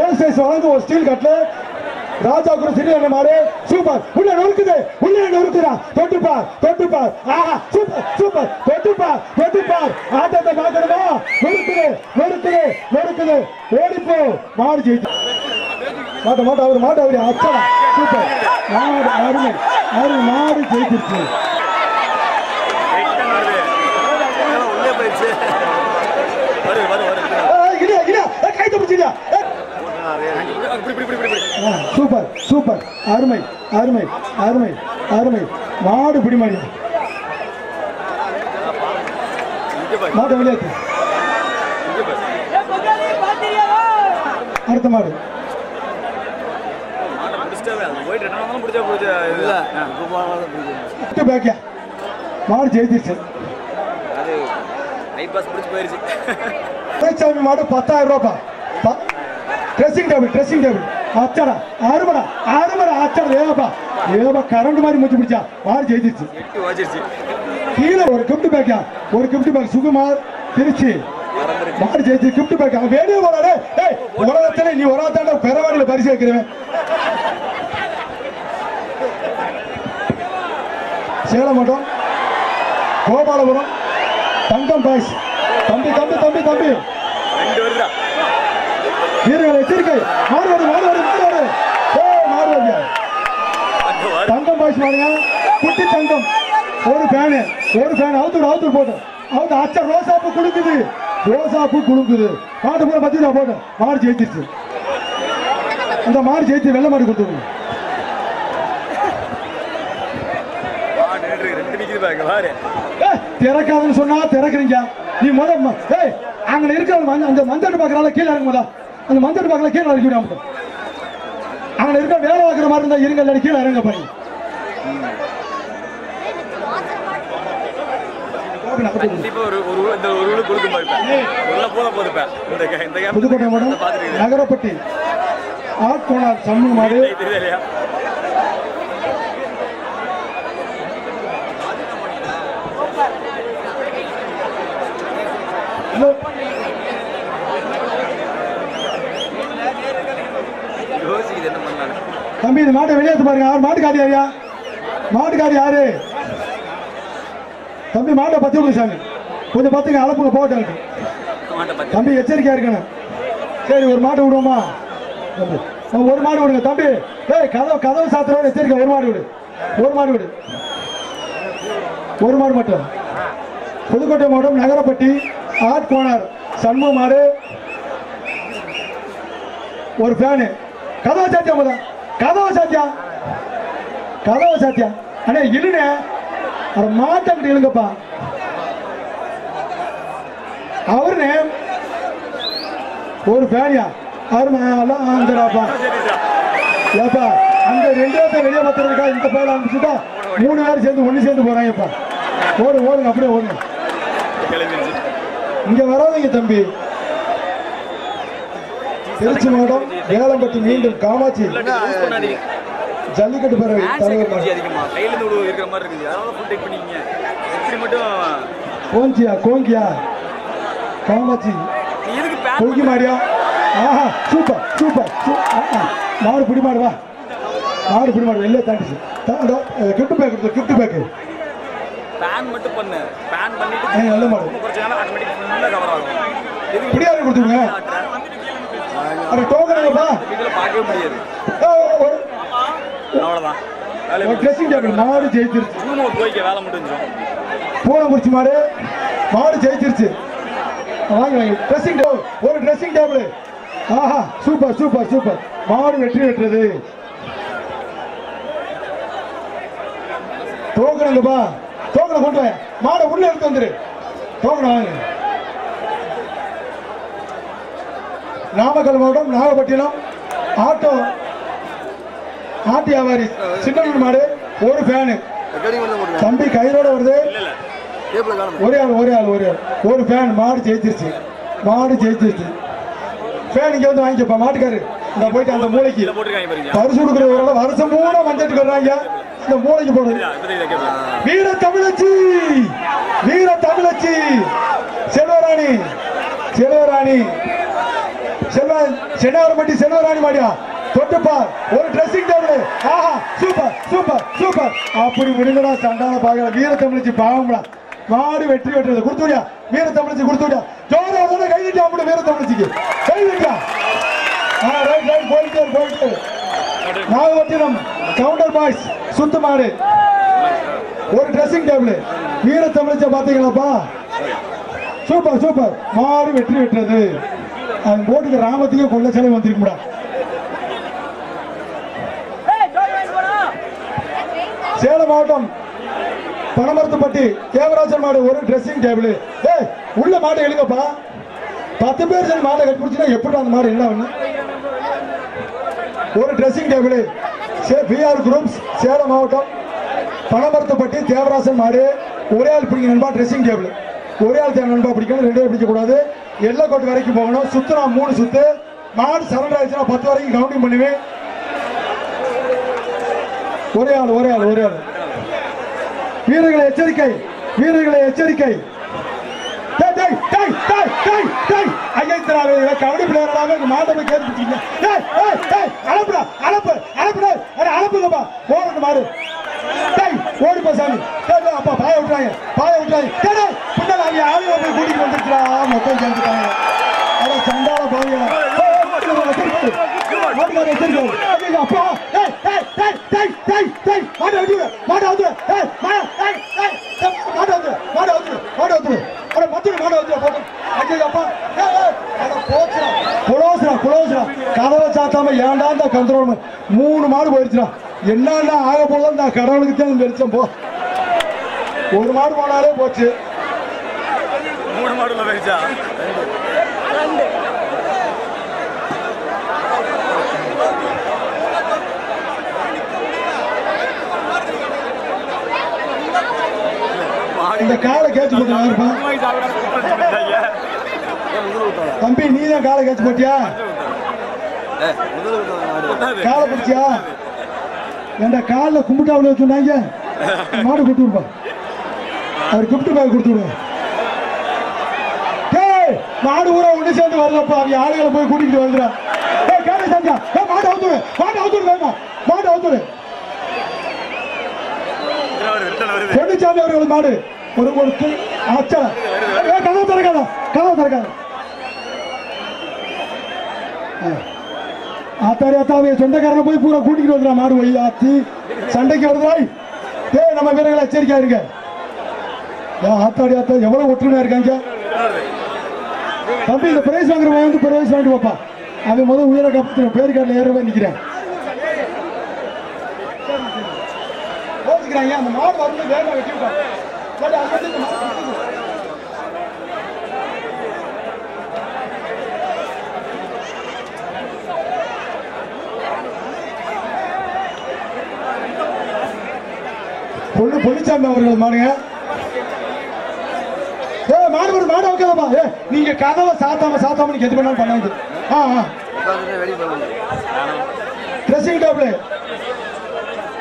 ஏ size வழங்கும் ஒரு steel கட்ல ராஜா குரு சிறிய மாடு. சூப்பர் உள்ள நொறுக்குது. உள்ள நொறுக்குதா? தொட்டுப்பார் தொட்டுப்பார். ஆஹா சூப்பர் சூப்பர் தொட்டுப்பார் தொட்டுப்பார். ஆட்டத்தை பார்க்கணுமா நொறுக்குது நொறுக்குது நொறுக்குது. ஓடிப்போ. மாடு ஜெயிச்சு. மாட்ட மாட்ட அவர் மாட்ட அவரு அச்சடா. சூப்பர் மாடு அருமை. அருமை மாடு ஜெயிச்சிருச்சு. கைத்த பிடிச்சிடியா சூப்பர் சூப்பர். அருமை அருமை அருமை அருமை. மாடு பாரு மாட்டை பாரு அடுத்த மாடு. மாடு ஜெயிச்சிருச்சு. மாடு பத்தாயிரம் ரூபாப்பா. ட்ரெஸ்ஸிங் டேபிள் ட்ரெஸ்ஸிங் டேபிள் அச்சடா அருமடா அருமடா அச்சடா ஏப்பா ஏப்பா கரண்ட் மாதிரி மூச்சு பிடிச்சா மாடு ஜெயிச்சிருச்சு கீழே ஒரு கிஃப்ட் பேக்கா ஒரு கிஃப்ட் பேக் சுகுமார் திருச்சி மாடு ஜெயிச்சு கிஃப்ட் பேக் அவன் வெளியே போறாடே ஏய் உலகத்துல நீ ஒரு ஆத்தாண்ட பெறவாடியில பரிசு வைக்கிறவன் சேலம் மட்டும் கோபாலபுரம் தங்கம் பாய்ஸ் தம்பி தம்பி தம்பி தம்பி வீரர்கள் எச்சரிக்கை மாறுவாடு மாறுவாடு மாறுவாடு ஏ தங்கம் பாய்ஸ் பாருங்க. குட்டி தங்கம். ஒரு ஃபேனு ஒரு ஃபேன் அவுத்து அவுத்து போட்டு அவுத்து அச்சா ரோசாப்பு குடுக்குது ரோசாப்பு குடுக்குது மாட்டு பூரா பத்தி நான் போட்டேன் மாடு ஜெயிச்சிருச்சு. அந்த மாடு ஜெயிச்சு வெள்ள மாடு கொடுத்துருங்க திறக்காதுன்னு சொன்னா திறக்கிறீங்க. நீ முத அங்க இருக்கிற அந்த மஞ்சட்டு பாக்குறால கீழே இறங்க அந்த மஞ்சட்டு பாக்கல கீழே இறக்கி விடாம அங்க இருக்க வேலை பார்க்குற மாதிரி இருந்தா இருங்க இல்லாட்டி கீழே இறங்க பாருங்க புதுக்கோட்டை மாவட்டம் நகரப்பட்டி ஆட்கோணார் சம்மு மாடு தெரியுதா இல்லையா யோசிக்குது என்ன பண்ணலாம் தம்பி இந்த மாட்டை வெளியேற்று பாருங்க. யார்? மாட்டுக்காரி யாரியா மாட்டுக்காரி யாரு? தம்பி மாட்டை பத்தி விடுங்க சாமி. கொஞ்சம் பத்துங்க அளப்புங்க போட்டாங்க தம்பி எச்சரிக்கையா இருக்கணும். சரி ஒரு மாட்டை விடுவோமா? ஒரு மாடு விடுங்க. தம்பி ஏய் கதவு கதவு சாத்திரம் எச்சரிக்கை. ஒரு மாடு விடு. ஒரு மாடு விடு. ஒரு மாடு மட்டும். புதுக்கோட்டை மாவட்டம் நகரப்பட்டி ஆட் கோனார் சண்முகமாறு ஒரு ஃபேனு கதவை சாத்தியா தான் கதவை சாத்தியா? கதவை சாத்தியா? அண்ணே இழுனே அவரை மாட்டங்கிட்டு இழுங்கப்பா. அவருனே ஒரு ஃபேனியா அவரு எல்லாம் ஆந்திராப்பா ஏப்பா அந்த ரெண்டு பேர்த்த வெளியே பத்திரக்கா இந்த பேர் அனுப்பிச்சுட்டா? மூணு பேரும் சேர்ந்து ஒண்ணு சேர்ந்து போறாங்கப்பா. ஓடு ஓடுங்க அப்படியே ஓடுங்க. இங்கே இங்க வராதீங்க தம்பி. திருச்சி மாவட்டம் வேலம்பட்டி மீண்டும் காமாட்சி. ஜல்லிக்கட்டு மட்டும் கோஞ்சியா கோங்கியா? காமாட்சி. கொங்கி மாடியா? ஆஹா சூப்பர் சூப்பர். மாடு பிடி மாடு வா. மாடு பிடி மாடு வெளியே தாண்டிச்சு gift pack gift pack fan மட்டும் பண்ணு. பேன் பண்ணிட்டு நல்ல மாடு. குறைச்சாங்கன்னா ஆட்டோமேட்டிக் ஃபுல்லாக கவர் ஆகும். பிடியாரு கொடுத்துருங்க. அட டோக்கனுங்கப்பா இதுல பார்க்கவே முடியாது. ஒரு அவ்வளவுதான். ட்ரெஸ்ஸிங் டேபிள் மாடு ஜெயிச்சிருச்சு. ஒரு போய்க்க வேலை முடிஞ்சிடும் பூனங்குறிச்சி மாடு. மாடு ஜெயிச்சிருச்சு. வாங்க வாங்க. ட்ரெஸ்ஸிங் டேபிள் ஒரு ட்ரெஸ்ஸிங் டேபிள் ஆஹா சூப்பர் சூப்பர் சூப்பர் மாடு வெற்றி பெற்றது. டோக்கனுங்கப்பா டோக்கனை கொண்டு வாங்க மாடை உள்ள எடுத்து வந்துரு. டோக்கனை வாங்க. நாமக்கல் மாவட்டம் நாகப்பட்டினம். ஆட்டோ. ஆட்டு வியாபாரி. சின்ன மாடு ஒரு ஃபேனு தம்பி கையிலோட வருது. ஒரே ஆள் ஒரே ஆள் ஒரே ஆள். ஒரு ஃபேன் மாடு ஜெயிச்சிருச்சு. மாடு ஜெயிச்சிருச்சு. ஃபேன் இங்கே வந்து வாங்கிக்கப்பா மாட்டுக்காரு. இந்த போயிட்டு அந்த மூளைக்கு. பரிசு கொடுக்குற ஒரு வருஷம் மூணு வந்துட்டு வர்றாங்க இந்த மூளைக்கு போடுது வீர தமிழச்சி! வீர தமிழச்சி! செல்வராணி! செல்வராணி! செல்வ சென்னாரம்பட்டி சென்னவராணி மாடியா தொட்டுப்பார் ஒரு ட்ரெஸ்ஸிங் டேபிள் ஆஹா சூப்பர் சூப்பர் சூப்பர். அப்படி விடுங்கடா சண்டால பாக்கல வீர தமிழ்ச்சி பாவம்டா. மாடு வெற்றி வெட்டுறது கொடுத்துடியா வீர தமிழ்ச்சி கொடுத்துடியா ஜோரா தானே கை தட்டி அப்படி வீர தமிழ்ச்சிக்கு கை தட்டியா ஆ ரைட் ரைட் போயிட்டு போயிட்டு நாகப்பட்டினம் கவுண்டர் பாய்ஸ் சுத்து மாடு. ஒரு ட்ரெஸ்ஸிங் டேபிள் வீர தமிழிச்ச பாத்தீங்களாப்பா சூப்பர் சூப்பர். மாடு வெற்றி பெற்றது. அது போட்டுக்கு ராமத்துக்கே கொள்ள செலவு வந்திருக்கும்டா சேலம் மாவட்டம் பனமரத்துப்பட்டி தேவராஜன் மாடு ஒரு ட்ரெஸ்ஸிங் டேபிள் ஏய் உள்ள மாடு எழுங்கப்பா. பத்து பேர் சேர்ந்து மாடை கட்டி பிடிச்சினா எப்படி அந்த மாடு என்ன ஒரு dressing table PR groups Salem மாவட்டம் பனமரத்துப்பட்டி தேவராசன் மாடு. ஒரே ஆள் பிடிக்க நண்பா ட்ரெஸ்ஸிங் டேபிள் ஒரே ஆள் தேவை நண்பா பிடிக்கணும் ரெண்டே பிடிக்க கூடாது எல்லை கோட்டு வரைக்கும் போகணும் சுத்துனா மூணு சுத்து மாடு சரண்டர் ஆயிடுச்சுன்னா பத்து வரைக்கும் கவுண்டிங் பண்ணுவேன் ஒரே ஆள் ஒரே ஆள் ஒரே ஆள் வீரர்களை எச்சரிக்கை வீரர்களை எச்சரிக்கை டேய், டேய், டேய், டேய், டேய், டேய். கபடி பிளேயராவே இங்க மாட்டை கேட்டு பிடிச்சீங்க. டேய், டேய், டேய், அனுப்புடா, அனுப்பு, அனுப்புடா. அட, அனுப்புங்கப்பா. போகட்டும் மாடு. ஓடிப்போ சாமி. அப்பா, பாய விட்டுறாங்க, பாய விட்டுறாங்க. பின்னால அவங்க ஆளுங்க போய் கூட்டிட்டு மொத்தம் சேர்ந்துட்டாங்க. அட, சண்டால. ஐயோ, அப்பா. மாட்டை வெட்டிவிடு, மாட்டை டேய், மாட்டை அவுத்துடு, மாட்டை அவுத்துடு, மாட்டை அவுத்துடு. அட, மத்தொரு மாட்டை அவுத்துடு, போட்டு. ஐயோ, அப்பா. அட, போச்சுடா. குளோஸ்டா, குளோஸ்டா. கதவை சாத்தாம ஏன்டா இந்த கண்ட்ரோல் மூணு மாடு போயிடுச்சுடா என்னன்னா ஆக போதும் இந்த கடவுளுக்கு தான் வெளிச்சம் போ ஒரு மாடு போனாலே போச்சு. மூணு மாடுல போயிடுச்சா? இந்த காலை கேச்சு போட்டு தம்பி நீ தான் காலை கேச்சு போட்டியா? காலை பிடிச்சியா? என்ட காலில் கும்பிட்டு அவ்வளோ சொன்னாங்க? மாடு கொடுத்து விடுப்பா. அவர் கும்பிட்டு போய் கொடுத்து டேய் மாடு ஊரா ஒண்ணு சேர்ந்து வருதப்பா அவங்க ஆளுகளை போய் கூட்டிட்டு வந்துடா ஏய் காலை சாஞ்சா ஏய் மாடு அவுத்துடு மாடு அவுத்துடு வேமா மாடு வருது பொன்னிச்சாமி அவர்கள் மாடு. ஒரு ஒரு து- அச்சா. ஏ கதவு திறக்காத. கதவு திறக்காத. ஆ. ஆத்தாடி சொந்தக்காரனை போய் பூரா கூட்டிட்டு வந்துடா மாடு போய் ஆத்தி சண்டைக்கு வருதாய் ஏ நம்ம வீரர்கள் எச்சரிக்கையா இருங்க. ஆத்தாடி ஆத்தா எவ்வளவு ஒற்றுமையா இருக்காங்க? தம்பி இந்த பிரைஸ் வாங்குறவன் வந்து பிரைஸ் வாங்கிட்டு பாப்பா அது முதல் உயிரை காப்பாற்றணும் பேர் கார்டில் ஏறவே நிற்கிறேன் அந்த மாடு வந்து வேகமா வெட்டி சரி, அங்க இருந்து இந்த மாடு சுத்துது. பொண்ணு பொன்னிச்சாமி அவர்கள் மாடுங்க. ஏ மாடு வருது மாடு வைக்காதப்பா. ஏ நீங்க கதவை சாத்தாம சாத்தாம நீங்க எது பண்ணாலும் பண்ணாது. ஆ ஆ. ட்ரெஸ்ஸிங் டேபிள்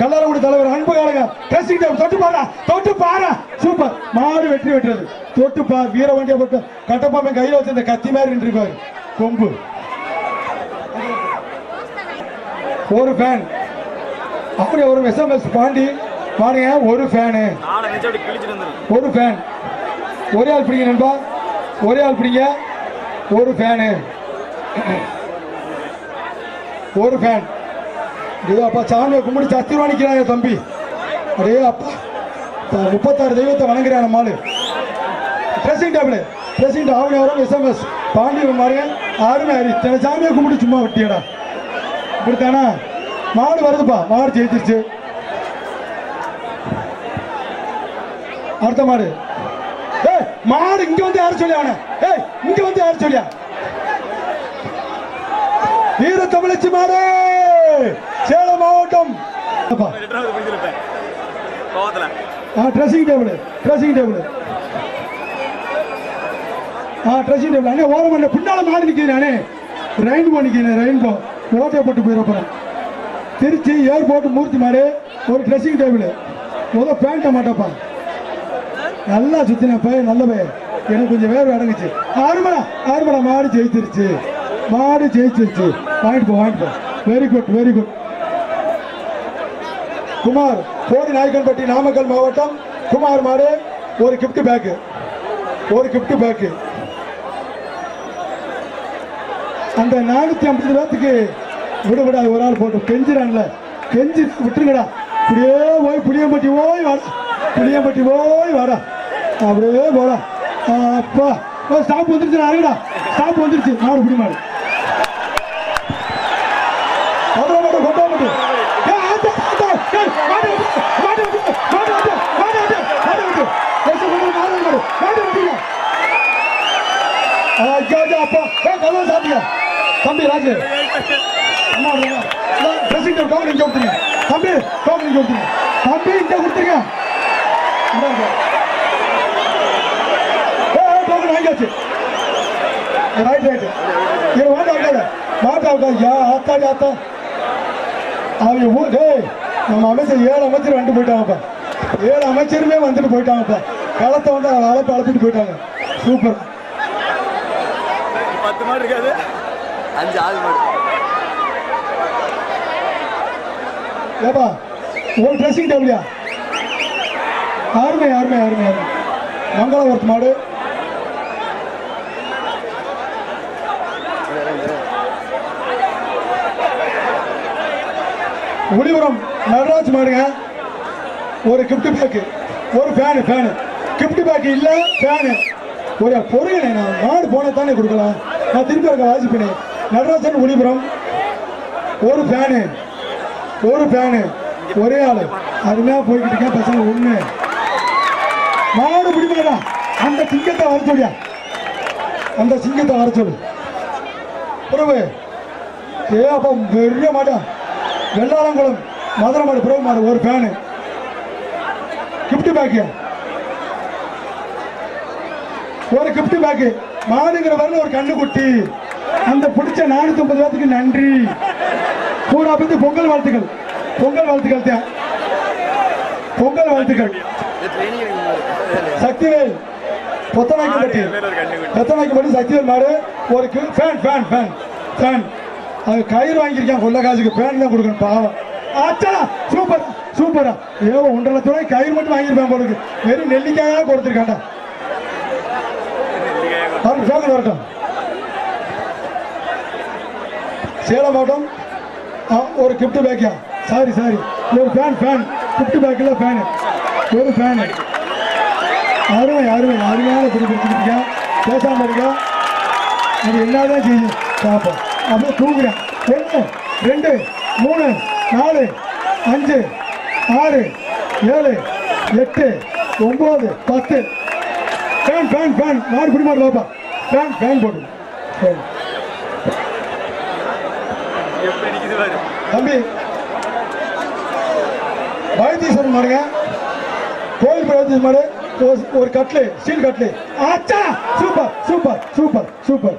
கல்லாரங்குடி தலைவர் அன்பு காலங்க. ட்ரெஸ்ஸிங் டேபிள் தொட்டு பாரு தொட்டு பாரு சூப்பர் மாடு வெற்றி வெட்டுறது தொட்டு பா வீர வண்டியை போட்டு கட்டப்பாமை வச்சு இந்த கத்தி மாதிரி நின்றுப்பாரு கொம்பு. ஒரு ஃபேன் அப்படி ஒரு எஸ்எம்எஸ் பாண்டி. பாருங்க ஒரு ஃபேனு ஒரு ஃபேன் ஒரே ஆள் பிடிங்க நண்பா. ஒரே ஆள் பிடிங்க. ஒரு ஃபேனு ஒரு ஃபேன் இதோ அப்பா சாமியை கும்பிட்டு சத்திரமா நிற்கிறாங்க தம்பி. அடே அப்பா. முப்பத்தாறு தெய்வத்தை வணங்குறான் நம்மாலு ட்ரெஸ்ஸிங் டேபிள் ட்ரெஸ்ஸிங் டேபிள் வரும் எஸ்எம்எஸ் பாண்டி மாறிய ஆறுமே அறி தன சாமியை கும்பிட்டு சும்மா விட்டியடா. இப்படித்தானா? மாடு வருதுப்பா. மாடு ஜெயிச்சிருச்சு. அடுத்த மாடு. ஏய் மாடு இங்க வந்து யாரு சொல்லியா அவனை? ஏய் இங்க வந்து யாரு சொல்லியா? வீர தமிழச்சி மாடு. சேலம் மாவட்டம். ஆ ட்ரெஸ்ஸிங் டேபிள் ட்ரெஸ்ஸிங் டேபிள் ஆ ட்ரெஸ்ஸிங் டேபிள் அண்ணே ஓரம் பண்ண பின்னால மாடு நிற்கிறேன் அண்ணே. ரெயின்போ நிற்கிறேன் ரெயின்போ ஓட்டை போட்டு போயிட திருச்சி ஏர்போர்ட் மூர்த்தி மாடு. ஒரு ட்ரெஸ்ஸிங் டேபிள் முதல் பேண்ட்டை மாட்டப்பா. நல்லா சுத்தின பையன் நல்ல பையன். எனக்கு கொஞ்சம் வேறு அடங்குச்சு. ஆறுமலா ஆறுமலா மாடு ஜெயிச்சிருச்சு. மாடு ஜெயிச்சிருச்சு. வாங்கிட்டு போ வாங்கிட்டு போ. Very good very good Kumar Bodi Nayakkanpatti Namakkal மாவட்டம். குமார் மாடு ஒரு கிஃப்ட் பேக்கு ஒரு கிஃப்ட் பேக்கு அந்த நானூத்தி ஐம்பது பேத்துக்கு விட விடாது ஒரு ஆள் போட்டு கெஞ்சிடான்ல கெஞ்சி விட்டுருங்கடா. இப்படியே போய் புளியம்பட்டி ஓய் வாடா. புளியம்பட்டி போய் வாடா. அப்படியே போடா. அப்பா. ஸ்டாப் வந்துருச்சு அருகடா ஸ்டாப் வந்துருச்சு. மாடு பிடி மாடு. தம்பி ராஜு. கொடுத்துருங்க. தம்பி கொடுத்துருங்க. தம்பி இங்க கொடுத்துருங்க இந்தாங்க. ஏய், ஏய், டோக்கன் வாங்கியாச்சு ரைட் ரைட் இது வாங்க வாங்க மாட்டா ஐயா ஆத்தாடி ஆத்தா அவங்க ஊ- டேய் நம்ம அமைச்சர் ஏழு அமைச்சர் வந்துட்டு போயிட்டாங்கப்பா ஏழு அமைச்சருமே வந்துட்டு போயிட்டாங்கப்பா களத்தை வந்து அழைப்பு அழைச்சிட்டு போயிட்டாங்க சூப்பர் பத்து மாடு இருக்காது அஞ்சு ஆறு மாடு ஏப்பா ஒரு ட்ரெஸ்ஸிங் டேபிளியா யாருமே யாருமே யாருமே அருமை. மங்களவரத்து மாடு. ஒளிபுரம் நடராஜ் மாடுங்க. ஒரு கிஃப்ட் பேக்கு ஒரு ஃபேனு ஃபேனு கிஃப்ட் பேக் இல்லை ஃபேனு ஒரு பொருள் நான் மாடு போன தானே கொடுக்கலாம். நான் திருப்பி இருக்க வாசிப்பினேன் நடராஜன் ஒளிபுரம். ஒரு ஃபேனு ஒரு ஃபேனு ஒரே ஆள். அருமையாக போய்கிட்டு இருக்கேன் பசங்க. ஒன்று மாடு பிடிக்கலடா. அந்த சிங்கத்தை வர சொல்லியா அந்த சிங்கத்தை வர சொல்லு பிரபு ஏ அப்போ பெரிய மாட்டா வெள்ளாரங்குளம் மதுரை மாடு பிரபு மாடு ஒரு ஃபேனு கிஃப்ட் பேக்கு ஒரு கிஃப்ட் பேக்கு மாடுங்கிற வரல ஒரு கண்ணு குட்டி அந்த பிடிச்ச நானூத்தி ஐம்பது பேத்துக்கு நன்றி. கூட வந்து பொங்கல் வாழ்த்துக்கள். பொங்கல் வாழ்த்துக்கள் தான் பொங்கல் வாழ்த்துக்கள். சக்திவேல் பொத்தநாய்க்கப்பட்டி பொத்தநாய்க்கப்பட்டி சக்திவேல் மாடு. ஒரு ஃபேன் ஃபேன் ஃபேன் ஃபேன் அது கயிறு வாங்கியிருக்கேன் கொள்ள காசுக்கு. ஃபேன் தான் கொடுக்கணும் பாவம். ஆச்சா சூப்பர் சூப்பரா. ஏதோ ஒன்றரை ரூபாய் கயிறு மட்டும் வாங்கியிருப்பேன் போலுக்கு. வெறும் நெல்லிக்காயாக கொடுத்துருக்காண்டா டோக்கன் வரட்டும். சேலம் மாவட்டம் ஒரு கிஃப்ட் பேக்கியா சாரி சாரி ஒரு ஃபேன் ஃபேன் கிஃப்ட் பேக்கில் ஃபேனு ஒரு ஃபேனு அருமை அருமை. அருமையான பிடி பேசாமல் இருக்க அது என்னதான் செய்யும் பார்ப்போம். அப்படியே தூங்குறேன். ஒன்று ரெண்டு மூணு நாலு அஞ்சு ஆறு ஏழு எட்டு ஒம்பது பத்து. ஃபேன் ஃபேன் ஃபேன் மாடு பிடி மாடு பாப்பா ஃபேன் ஃபேன் போடு ஃபேன் தம்பி வைத்தீஸ்வரன் பாருங்க. கோயில் வைத்தீஸ்வரன் மாடு ஒரு- கட்லு ஸ்டீல் கட்லு ஆச்சா! Super super super super.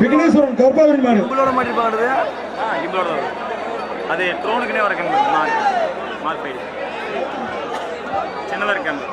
Vigneswaran கர்ப்பாவரி மாடு கிம்பிளோட மாட்டி கிம்பிளோட வரும் அது ட்ரோனுக்குனே வர கம்பி மார்க் மார்க் ஐடி சின்னதாக இருக்கு கம்பி